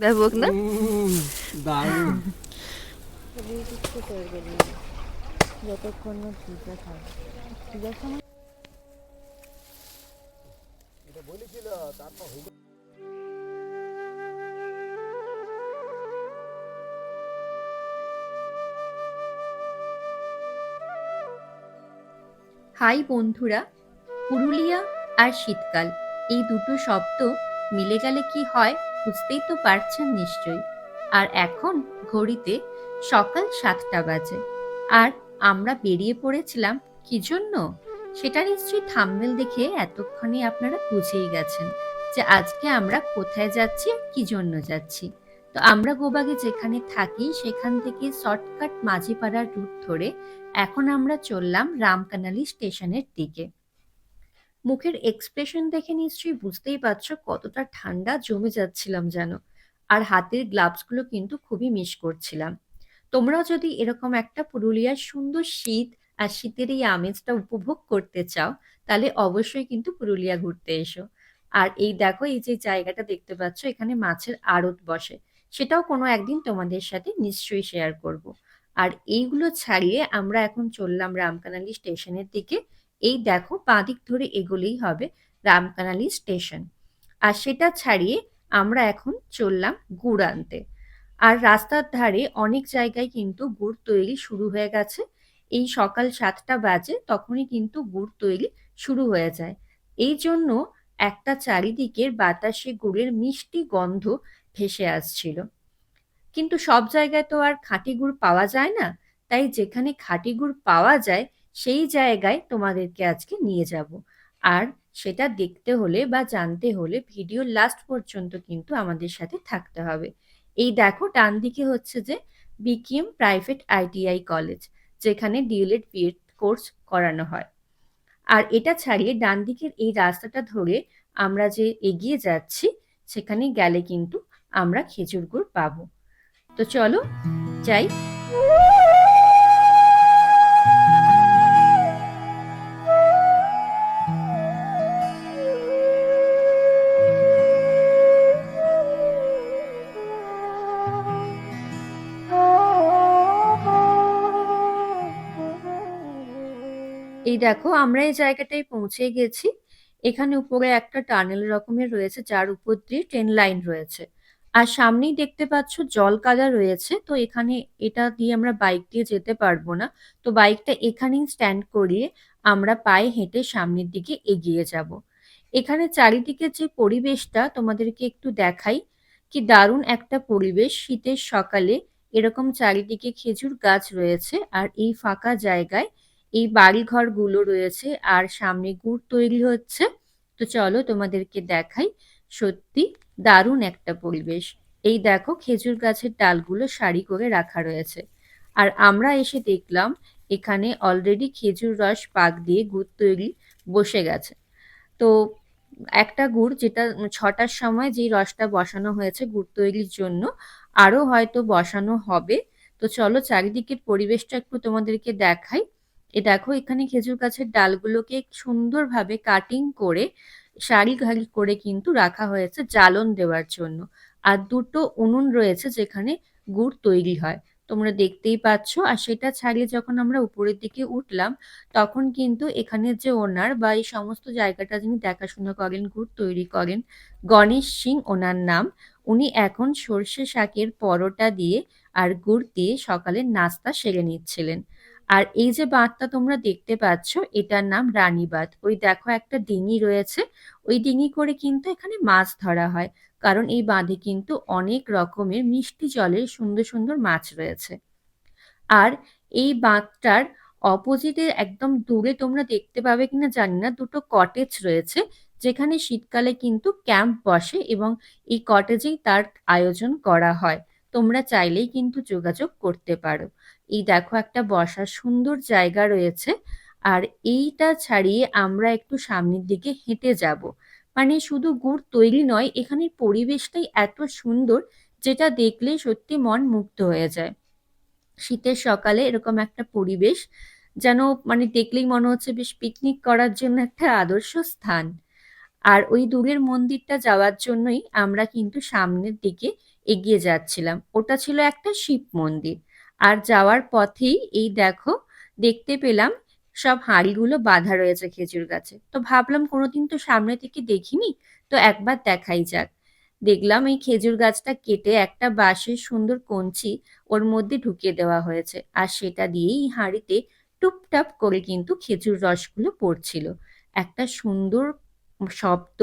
ব্যাপক না। দারুণ। খুবই করবে না যতক্ষণ না পূজা থাকে পূজার সময় হাই বন্ধুরা পুরুলিয়া আর শীতকাল এই দুটো শব্দ মিলে গেলে কি হয়? বুঝতেই তো পারছেন নিশ্চয়ই। আর এখন ঘড়িতে সকাল সাতটা বাজে। আর আমরা বেরিয়ে পড়েছিলাম কি জন্য? সেটা নিশ্চয়ই থাম্বেল দেখে এতক্ষণে আপনারা বুঝেই গেছেন যে আজকে আমরা কোথায় যাচ্ছি, কি জন্য যাচ্ছি। তো আমরা গোবাগে যেখানে থাকি, সেখান থেকে শর্টকাট মাঝিপাড়ার রুট ধরে এখন আমরা চললাম রামকানালি স্টেশনের দিকে। মুখের এক্সপ্রেশন দেখে নিশ্চয়ই বুঝতেই পারছ কতটা ঠান্ডা জমে যাচ্ছিলাম যেন। আর হাতের গ্লাভসগুলো কিন্তু খুবই মিস করছিলাম। তোমরাও যদি এরকম একটা পুরুলিয়ার সুন্দর শীত আর শীতের এই আমেজটা উপভোগ করতে চাও, তাহলে অবশ্যই কিন্তু পুরুলিয়া ঘুরতে এসো। আর এই দেখো, এই যে জায়গাটা দেখতে পাচ্ছ, এখানে মাছের আড়ত বসে। সেটাও কোনো একদিন তোমাদের সাথে নিশ্চয়ই শেয়ার করব। আর এইগুলো ছাড়িয়ে আমরা এখন চললাম রামকানালি স্টেশনের দিকে। এই দেখো বাঁদিক ধরে এগোলেই হবে রামকানালি স্টেশন। আর সেটা ছাড়িয়ে আমরা এখন চললাম গুড় আনতে। আর রাস্তার ধারে অনেক জায়গায় কিন্তু গুড় তৈরি শুরু হয়ে গেছে। এই সকাল সাতটা বাজে তখনই কিন্তু গুড় তৈরি শুরু হয়ে যায়। এই জন্য একটা চারিদিকের বাতাসে গুড়ের মিষ্টি গন্ধ ভেসে আসছিল। কিন্তু সব জায়গায় তো আর খাঁটি গুড় পাওয়া যায় না। তাই যেখানে খাঁটি গুড় পাওয়া যায় সেই জায়গায় তোমাদেরকে আজকে নিয়ে যাব। আর সেটা দেখতে হলে বা জানতে হলে ভিডিও লাস্ট পর্যন্ত কিন্তু আমাদের সাথে থাকতে হবে। এই দেখো, ডান দিকে হচ্ছে যে বিকিএম প্রাইভেট আইটিআই কলেজ যেখানে ডিএলএড বিএড কোর্স করানো হয়। আর এটা ছাড়িয়ে ডান দিকের এই রাস্তাটা ধরে আমরা যে এগিয়ে যাচ্ছি, সেখানে গেলে কিন্তু আমরা খেজুর গুড় পাবো। তো চলো, যাই। এই দেখো, আমরা এই জায়গাটায় পৌঁছে গেছি। এখানে উপরে একটা টানেল রকমের রয়েছে, যার উপর দিয়ে ট্রেন লাইন রয়েছে। আর সামনেই দেখতে পাচ্ছ জল কাদা রয়েছে, তো এখানে এটা দিয়ে আমরা বাইক দিয়ে যেতে পারব না। তো বাইকটা এখানেই স্ট্যান্ড করিয়ে আমরা পায়ে হেঁটে সামনের দিকে এগিয়ে যাব। এখানে চারিদিকে যে পরিবেশটা, তোমাদেরকে একটু দেখাই। কি দারুণ একটা পরিবেশ, শীতের সকালে এরকম চারিদিকে খেজুর গাছ রয়েছে, আর এই ফাঁকা জায়গায় এই বাড়িঘরগুলো রয়েছে আর সামনে গুড় তৈরি হচ্ছে। তো চলো তোমাদেরকে দেখাই সত্যি দারুণ একটা পরিবেশ। এই দেখো খেজুর গাছের ডালগুলো সারি করে রাখা রয়েছে। আর আমরা এসে দেখলাম এখানে অলরেডি খেজুর রস পাক দিয়ে গুড় তৈরি বসে গেছে। তো একটা গুড় যেটা ছটার সময় যেই রসটা বসানো হয়েছে গুড় তৈরির জন্য আরও হয়তো বসানো হবে। তো চলো চারিদিকের পরিবেশটা একটু তোমাদেরকে দেখাই। এ দেখো, এখানে খেজুর গাছের ডালগুলোকে সুন্দরভাবে কাটিং করে সারি ঘাড়ি করে কিন্তু রাখা হয়েছে জ্বালন দেওয়ার জন্য। আর দুটো উনুন রয়েছে যেখানে গুড় তৈরি হয়। তোমরা দেখতেই পাচ্ছ, আর সেটা ছাড়িয়ে যখন আমরা উপরের দিকে উঠলাম, তখন কিন্তু এখানে যে ওনার বা এই সমস্ত জায়গাটা যিনি দেখাশোনা করেন, গুড় তৈরি করেন, গণেশ সিং ওনার নাম, উনি এখন সর্ষে শাকের পরোটা দিয়ে আর গুড় দিয়ে সকালের নাস্তা সেরে নিচ্ছিলেন। আর এই যে বাঁধটা তোমরা দেখতে পাচ্ছ, এটার নাম রানী বাঁধ ওই দেখো একটা ডিঙি রয়েছে, ওই ডিঙি করে কিন্তু এখানে মাছ ধরা হয়। কারণ এই বাঁধে কিন্তু অনেক রকমের মিষ্টি জলের সুন্দর সুন্দর মাছ রয়েছে। আর এই বাঁধটার অপোজিটে একদম দূরে তোমরা দেখতে পাবে কিনা জানি না, দুটো কটেজ রয়েছে, যেখানে শীতকালে কিন্তু ক্যাম্প বসে এবং এই কটেজেই তার আয়োজন করা হয়। তোমরা চাইলেই কিন্তু যোগাযোগ করতে পারো। এই দেখো একটা বসার সুন্দর জায়গা রয়েছে। আর এইটা ছাড়িয়ে আমরা একটু সামনের দিকে হেঁটে যাব। মানে শুধু গুড় তৈরি নয়, এখানের পরিবেশটাই এত সুন্দর যেটা দেখলেই সত্যি মন মুগ্ধ হয়ে যায়। শীতের সকালে এরকম একটা পরিবেশ যেন মানে দেখলেই মনে হচ্ছে বেশ পিকনিক করার জন্য একটা আদর্শ স্থান। আর ওই দূরের মন্দিরটা যাওয়ার জন্যই আমরা কিন্তু সামনের দিকে এগিয়ে যাচ্ছিলাম। ওটা ছিল একটা শিব মন্দির। আর যাওয়ার পথেই এই দেখো, দেখতে পেলাম সব হাঁড়িগুলো বাঁধা রয়েছে খেজুর গাছে। তো ভাবলাম কোনোদিন তো সামনে থেকে দেখিনি, তো একবার দেখাই যাক। দেখলাম এই খেজুর গাছটা কেটে একটা বাঁশের সুন্দর কঞ্চি ওর মধ্যে ঢুকিয়ে দেওয়া হয়েছে আর সেটা দিয়েই হাঁড়িতে টুপটাপ করে কিন্তু খেজুর রসগুলো পড়ছিল। একটা সুন্দর শব্দ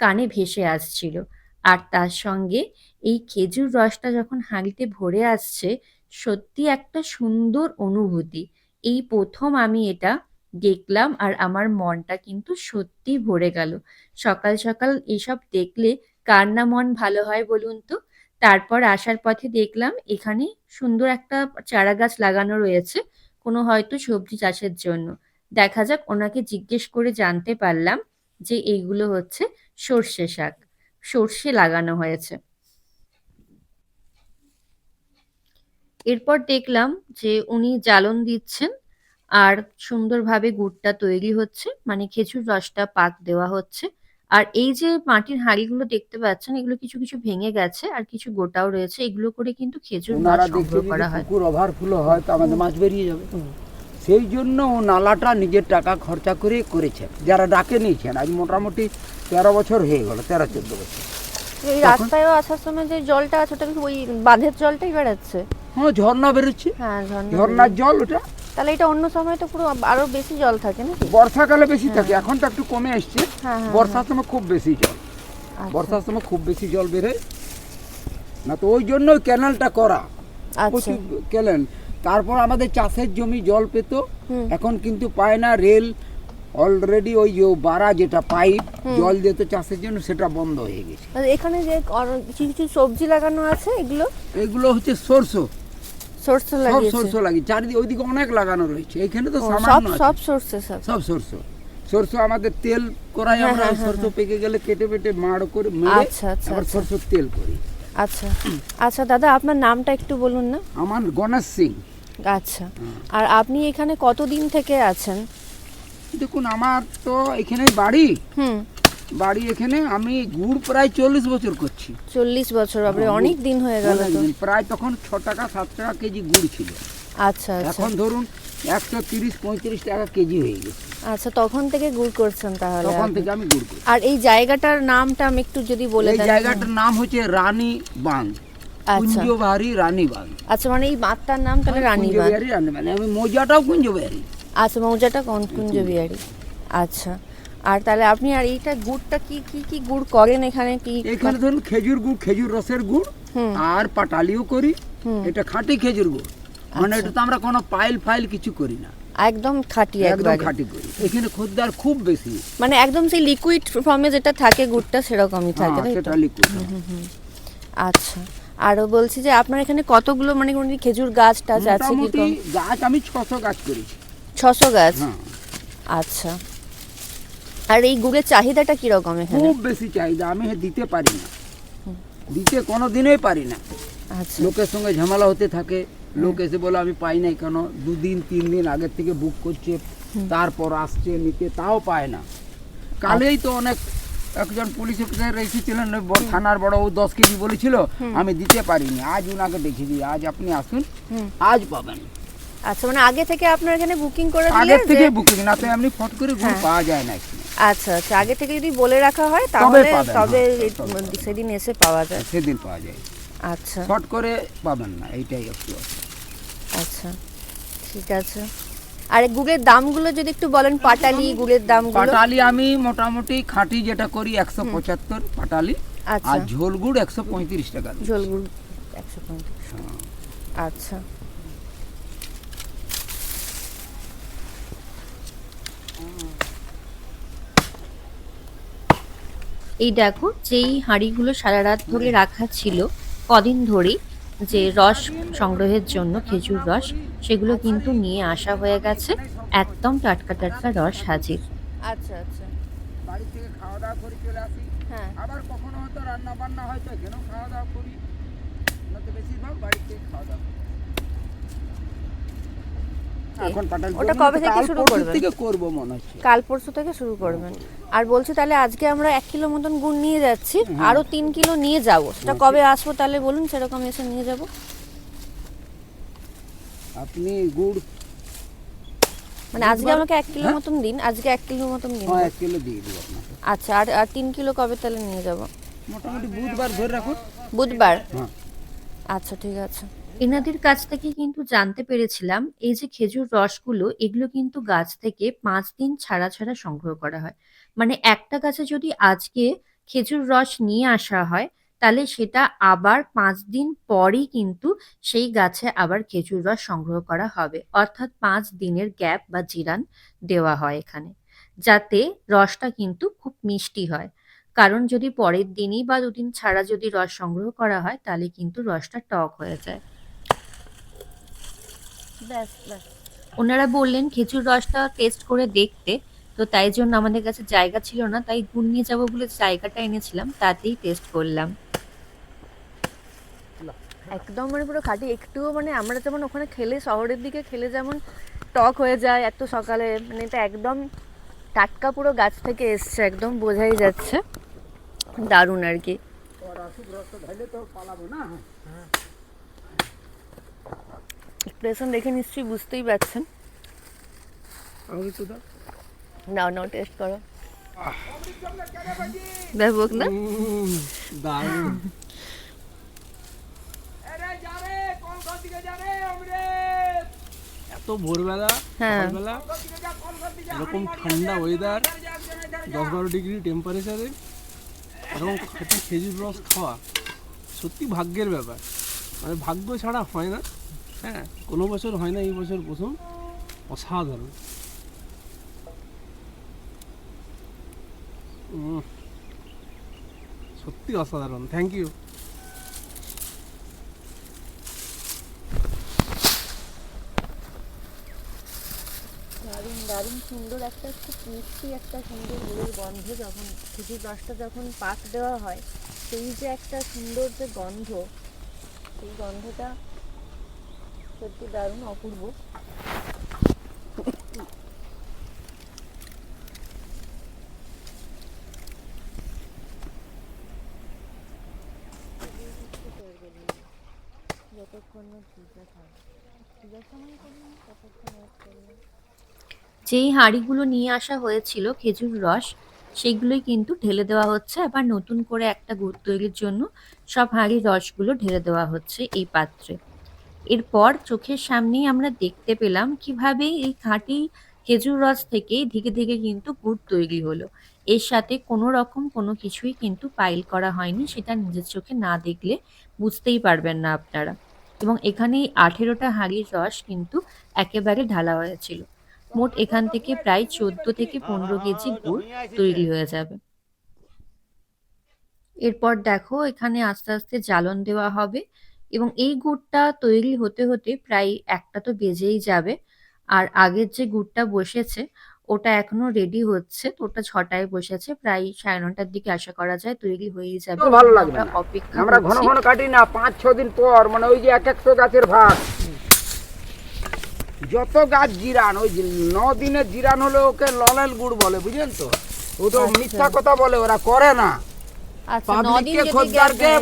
কানে ভেসে আসছিল। আর তার সঙ্গে এই খেজুর রসটা যখন হাঁড়িতে ভরে আসছে সত্যি একটা সুন্দর অনুভূতি। এই প্রথম আমি এটা দেখলাম আর আমার মনটা কিন্তু সত্যি ভরে গেল। সকাল সকাল এসব দেখলে কার না মন ভালো হয় বলুন তো? তারপর আসার পথে দেখলাম এখানে সুন্দর একটা চারা গাছ লাগানো রয়েছে, কোনো হয়তো সবজি চাষের জন্য। দেখা যাক ওনাকে জিজ্ঞেস করে জানতে পারলাম যে এইগুলো হচ্ছে সর্ষে শাক। সর্ষে লাগানো হয়েছে। এরপর দেখলাম যে উনি জ্বালন দিচ্ছেন আর সুন্দরভাবে গুড়টা তৈরি হচ্ছে মানে খেজুর রসটা পাক দেওয়া হচ্ছে। আর এই যে মাটির হাঁড়িগুলো দেখতে পাচ্ছেন এগুলো কিছু কিছু ভেঙে গেছে আর কিছু গোটাও রয়েছে। এগুলো করে কিন্তু খেজুর রস ওনারা সংগ্রহ করা হয়। পুকুর ওভারফ্লো হয় তো আমাদের মাছ বেরিয়ে যাবে। সেই জন্য ও নালাটা নিজের টাকা খরচা করে করেছেন। যারা ডাকে নিয়েছেন আজ মোটামুটি তেরো বছর হয়ে গেল তেরো চোদ্দ বছর। এই রাস্তায়ও আসার সময় যে জলটা আছে ওটা ওই বাঁধের জলটাই বেড়াচ্ছে। হ্যাঁ ঝর্ণা বেরোচ্ছে। হ্যাঁ ঝর্ণার জল ওটা। তাহলে এটা অন্য সময় তো পুরো আরও বেশি জল থাকে নাকি? বর্ষাকালে বেশি থাকে এখন তো একটু কমে এসছে। হ্যাঁ হ্যাঁ বর্ষার সময় খুব বেশি জল। আচ্ছা, বর্ষার সময় খুব বেশি জল বেরোয়। না তো ওই জন্য ওই ক্যানালটা করা। আচ্ছা। প্রচুর ক্যানেল তারপর আমাদের চাষের জমি জল পেত। এখন কিন্তু পায় না রেল অলরেডি ওই যে বাড়া যেটা পাইপ জল দিত চাষের জন্য সেটা বন্ধ হয়ে গেছে। এখানে যে কিছু কিছু সবজি লাগানো আছে এগুলো? এগুলো হচ্ছে সরষে। সরষে সব সরষে লাগি চারিদিকে ওইদিকে অনেক লাগানো রয়েছে। এখানে তো সামান্য সব সরষে সব। সব সরষে। সরষে আমাদের তেল করাই হ্যাঁ, আমরা হ্যাঁ, সরষে পেকে গেলে কেটে পেটে মাড় করে মেরে আচ্ছা, আচ্ছা, আবার আচ্ছা। সরষের তেল করি। আচ্ছা। আচ্ছা দাদা আপনার নামটা একটু বলুন না। আমার গণেশ সিং। আচ্ছা। আর আপনি এখানে কতদিন থেকে আছেন? দেখুন আমার তো এখানে বাড়ি। হুম। বাড়ি এখানে আমি গুড় প্রায় চল্লিশ বছর করছি। চল্লিশ বছর বাপরে হ্যাঁ, অনেক দিন হয়ে গেল তো। প্রায় তখন ছ টাকা সাত টাকা কেজি গুড় ছিল। আচ্ছা আচ্ছা। এখন ধরুন একশো তিরিশ পঁয়ত্রিশ টাকা কেজি হয়ে গেছে। আচ্ছা তখন থেকে গুড় করছেন তাহলে তখন থেকে আমি গুড় করি আর এই জায়গাটার নামটা আমি একটু যদি বলে এই জায়গাটার নাম হচ্ছে রানী বাঁধ। আচ্ছা। কুঞ্জবাহারি রানী বাঁধ। আচ্ছা মানে এই বাঁধটার নাম তাহলে রানীবাঁধ কুঞ্জবিহারি রানী বাঁধ। আমি মৌজাটাও কুঞ্জবিহারি আচ্ছা মৌজাটা কনকুঞ্জ বিহারি আচ্ছা। আর তাহলে আপনি আর এইটা গুড়টা কি কি কি গুড় করেন এখানে? কি এখানে ধরুন খেজুর গুড় খেজুর রসের গুড় আর পাটালিও করি এটা খাঁটি খেজুর গুড়। মানে আচ্ছা। এটা তো আমরা কোনো পাইল ফাইল কিছু করি না। একদম খাঁটি একদম খাঁটি করি। এখানে খদ্দার খুব বেশি। মানে একদম সেই লিকুইড ফর্মে যেটা থাকে গুড়টা সেরকমই থাকে হ্যাঁ, তো? সেটা লিকুইড আচ্ছা। আরও বলছি যে আপনার এখানে কতগুলো মানে কোনো খেজুর গাছ টাছ আছে কি গাছ আমি ছশো গাছ করেছি। ছশো গাছ হ্যাঁ। আচ্ছা। আর এই গুড়ের চাহিদাটা কীরকম এখানে? খুব বেশি চাহিদা আমি দিতে পারি না। দিতে কোনো দিনই পারি না। আচ্ছা। লোকের সঙ্গে ঝামেলা হতে থাকে। লোক এসে বলে আমি পাই নাই কেন? দুদিন তিন দিন আগের থেকে বুক করছে। তারপর আসছে নিতে তাও পায় না। কালেই তো অনেক একজন পুলিশ অফিসার এসেছিলেন থানার বড় ও দশ কেজি বলেছিল আমি দিতে পারিনি। আজ ওনাকে দেখে দিই। আজ আপনি আসুন। আজ পাবেন। আচ্ছা মানে আগে থেকে আপনার এখানে বুকিং করে দিলে আগের থেকে বুকিং না তো এমনি ফট করে গুড় হ্যাঁ। পাওয়া যায় না আচ্ছা আচ্ছা আগে থেকে যদি বলে রাখা হয় তাহলে তবে হ্যাঁ, এই- সেদিন এসে পাওয়া যায়। সেদিন পাওয়া যায়। আচ্ছা। শর্ট করে পাবেন না এইটাই একটু আচ্ছা ঠিক আছে। আর গুড়ের দামগুলো যদি একটু বলেন পাটালি গুড়ের দামগুলো। পাটালি আমি মোটামুটি খাঁটি যেটা করি একশো পঁচাত্তর পাটালি আচ্ছা। আর ঝোল গুড় একশো পঁয়ত্রিশ টাকা। ঝোল গুড় একশো পঁয়ত্রিশ। আচ্ছা। এই দেখো যেই হাঁড়িগুলো সারা রাত ধরে রাখা ছিল কদিন ধরেই যে রস সংগ্রহের জন্য খেজুর রস সেগুলো কিন্তু নিয়ে আসা হয়ে গেছে একদম টাটকা টাটকা রস হাজির। আচ্ছা আচ্ছা। বাড়ি থেকে খাওয়া দাওয়া করে চলে আসি। হ্যাঁ। আবার কখনো হয়তো রান্না বান্না হয়তো এখানেও খাওয়া দাওয়া করি? না তো বেশিরভাগ বাড়ি থেকে খাওয়া দাওয়া এখন পাটাল ওটা কবে থেকে শুরু করবেন? থেকে করব মনে হচ্ছে। কাল পরশু থেকে শুরু করবেন। আর বলছি তাহলে আজকে আমরা এক কিলো মতন গুড় নিয়ে যাচ্ছি হ্যাঁ। আরও তিন কিলো নিয়ে যাব। সেটা কবে আসব তাহলে বলুন সেরকম এসে নিয়ে যাব। আপনি গুড় মানে আজকে আমাকে এক কিলো মতন দিন আজকে এক কিলো মতন দিন হ্যাঁ এক কিলো দিয়ে আপনাকে। আচ্ছা আর আর তিন কিলো কবে তাহলে নিয়ে যাব? মোটামুটি বুধবার ধরে রাখুন। বুধবার? হ্যাঁ। আচ্ছা ঠিক আছে। এনাদের কাছ থেকে কিন্তু জানতে পেরেছিলাম, এই যে খেজুর রসগুলো, এগুলো কিন্তু গাছ থেকে পাঁচ দিন ছাড়া ছাড়া সংগ্রহ করা হয়। মানে একটা গাছে যদি আজকে খেজুর রস নিয়ে আসা হয়, তাহলে সেটা আবার পাঁচ দিন পরই কিন্তু সেই গাছে আবার খেজুর রস সংগ্রহ করা হবে। অর্থাৎ পাঁচ দিনের গ্যাপ বা জিরান দেওয়া হয় এখানে, যাতে রসটা কিন্তু খুব মিষ্টি হয়। কারণ যদি পরের দিনই বা দুদিন ছাড়া যদি রস সংগ্রহ করা হয়, তাহলে কিন্তু রসটা টক হয়ে যায়। ব্যাস ব্যাস। ওনারা বললেন খেজুর রসটা টেস্ট করে দেখতে। তো তাই জন্য আমাদের কাছে জায়গা ছিল না তাই গুড় নিয়ে যাব বলে জায়গাটা এনেছিলাম তাতেই টেস্ট করলাম। একদম মানে পুরো খাঁটি একটুও মানে আমরা যেমন ওখানে খেলে শহরের দিকে খেলে যেমন টক হয়ে যায় এত সকালে মানে এটা একদম টাটকা পুরো গাছ থেকে এসছে একদম বোঝাই যাচ্ছে। দারুণ আর কি। এক্সপ্রেশন দেখে নিশ্চয়ই বুঝতেই পারছেন। নাও নাও টেস্ট করো। ব্যাপক না। দারুণ। এত ভোরবেলা হ্যাঁ। সকালবেলা এরকম ঠান্ডা ওয়েদার দশ বারো ডিগ্রি টেম্পারেচারে এরকম খাঁটি খেজুর রস খাওয়া সত্যি ভাগ্যের ব্যাপার। মানে ভাগ্য ছাড়া হয় না। হ্যাঁ। কোনো বছর হয় না এই বছর প্রথম। অসাধারণ। উম, সত্যি অসাধারণ। থ্যাংক ইউ দারুণ দারুণ সুন্দর একটা খুব মিষ্টি একটা সুন্দর গুড়ের গন্ধ যখন খেজুর রসটা যখন পাক দেওয়া হয় সেই যে একটা সুন্দর যে গন্ধ সেই গন্ধটা সত্যি দারুণ, অপূর্ব। যেই হাঁড়িগুলো নিয়ে আসা হয়েছিল, খেজুর রস, সেগুলোই কিন্তু ঢেলে দেওয়া হচ্ছে। আবার নতুন করে একটা গুড় তৈরির জন্য সব হাঁড়ির রসগুলো ঢেলে দেওয়া হচ্ছে এই পাত্রে। এরপর চোখের সামনেই আমরা দেখতে পেলাম কীভাবে এই খাঁটি খেজুর রস থেকে ধীরে ধীরে কিন্তু গুড় তৈরি হলো। এর সাথে কোনো রকম কোনো কিছুই কিন্তু পাইল করা হয়নি, সেটা নিজের চোখে না দেখলে বুঝতেই পারবেন না আপনারা। এবং এখানে আঠেরোটা হাঁড়ির রস কিন্তু একেবারে ঢালা হয়েছিল। মোট এখান থেকে প্রায় চোদ্দ থেকে পনেরো কেজি গুড় তৈরি হয়ে যাবে। এরপর দেখো এখানে আস্তে আস্তে জ্বালন দেওয়া হবে। এবং এই গুড়টা তৈরি হতে হতে প্রায় একটা তো বেজেই যাবে। আর আগের যে গুড়টা বসেছে ওটা এখনও রেডি হচ্ছে। তো ওটা ছটায় বসেছে প্রায় সাড়ে নটার দিকে আশা করা যায় তৈরি হয়েই যাবে। ভালো লাগবে। অপেক্ষা আমরা ঘন ঘন কাটি না পাঁচ ছ দিন পর মানে ওই যে এক একশো গাছের ভাগ। যত গাছ জিরান ওই ন দিনের জিরান হলে ওকে ললেল গুড় বলে বুঝলেন তো? ওটা আচ্ছা। মিথ্যা কথা বলে ওরা করে না। দিন পাবলিককে যদি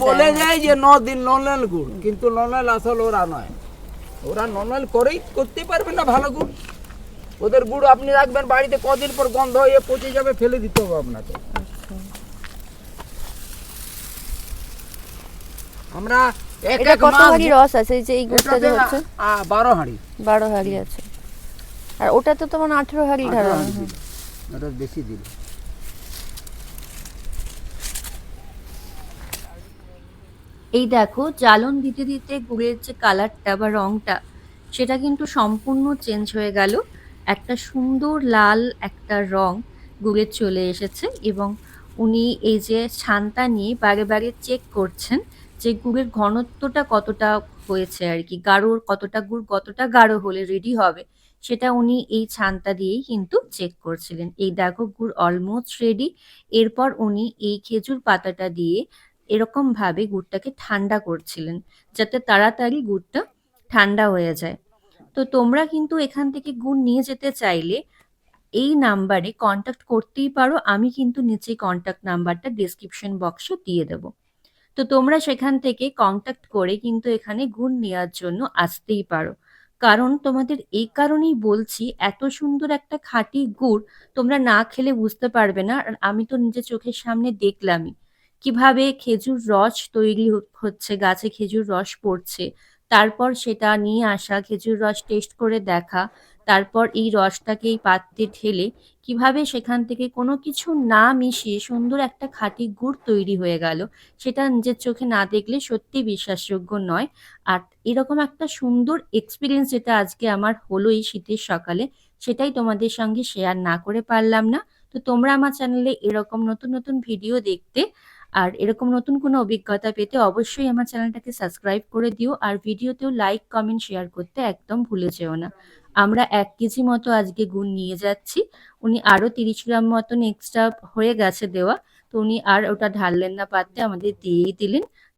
বলে যায় যে ন দিন নলেল গুড় কিন্তু নলেল আসল ওরা নয়। ওরা নলেল করেই করতে পারবে না ভালো গুড়। ওদের গুড় আপনি রাখবেন বাড়িতে কদিন পর গন্ধ হয়ে পচে যাবে ফেলে দিতে হবে আপনাকে। আচ্ছা। আমরা এটা কত মাস রস আছে? যে এই গুড়টা যে হচ্ছে? আ- বারো হাঁড়ি। বারো হাঁড়ি আছে আর ওটাতে তো মানে আঠেরো হাঁড়ি ওটা বেশি দিল। এই দেখো, জ্বালন দিতে দিতে গুড়ের যে কালারটা বা রংটা, সেটা কিন্তু সম্পূর্ণ চেঞ্জ হয়ে গেল। একটা সুন্দর লাল একটা রং গুড়ের চলে এসেছে এবং উনি এই যে ছানটা নিয়ে বারে বারে চেক করছেন যে গুড়ের ঘনত্বটা কতটা হয়েছে আর কি, গাঢ়র কতটা গুড়, কতটা গাঢ় হলে রেডি হবে, সেটা উনি এই ছানটা দিয়েই কিন্তু চেক করছিলেন। এই দেখো, গুড় অলমোস্ট রেডি এরপর উনি এই খেজুর পাতাটা দিয়ে এরকম ভাবে গুড়টাকে ঠান্ডা করছিলেন, যাতে তাড়াতাড়ি গুড়টা ঠান্ডা হয়ে যায়। তো তোমরা কিন্তু এখান থেকে গুড় নিয়ে যেতে চাইলে এই নাম্বারে কন্ট্যাক্ট করতেই পারো, আমি কিন্তু নিচে কন্ট্যাক্ট নাম্বারটা ডিসক্রিপশন বক্সে দিয়ে দেবো। তো তোমরা সেখান থেকে কন্ট্যাক্ট করে কিন্তু এখানে গুড় নেওয়ার জন্য আসতেই পারো। কারণ তোমাদের এই কারণেই বলছি, এত সুন্দর একটা খাঁটি গুড় তোমরা না খেলে বুঝতে পারবে না। আর আমি তো নিজের চোখের সামনে দেখলামই। কীভাবে খেজুর রস তৈরি হচ্ছে, গাছে খেজুর রস পড়ছে, তারপর সেটা নিয়ে আসা, খেজুর রস টেস্ট করে দেখা, তারপর এই রসটাকে এই পাত্রে ঢেলে কীভাবে সেখান থেকে কোনো কিছু না মিশিয়ে সুন্দর একটা খাঁটি গুড় তৈরি হয়ে গেল, সেটা নিজের চোখে না দেখলে সত্যি বিশ্বাসযোগ্য নয়। আর এরকম একটা সুন্দর এক্সপিরিয়েন্স যেটা আজকে আমার হলো এই শীতের সকালে, সেটাই তোমাদের সঙ্গে শেয়ার না করে পারলাম না। তো তোমরা আমার চ্যানেলে এরকম নতুন নতুন ভিডিও দেখতে আর এরকম নতুন কোনো অভিজ্ঞতা পেতে অবশ্যই আমার চ্যানেলটাকে সাবস্ক্রাইব করে দিও আর ভিডিওতেও লাইক, কমেন্ট, শেয়ার করতে একদম ভুলে যেও না। আমরা এক কেজি মতো আজকে গুণ নিয়ে যাচ্ছি। উনি আরও তিরিশ গ্রাম মতন এক্সট্রা হয়ে গেছে দেওয়া। তো উনি আর ওটা ঢাললেন না, পাত্রে আমাদের দিয়েই দিলেন।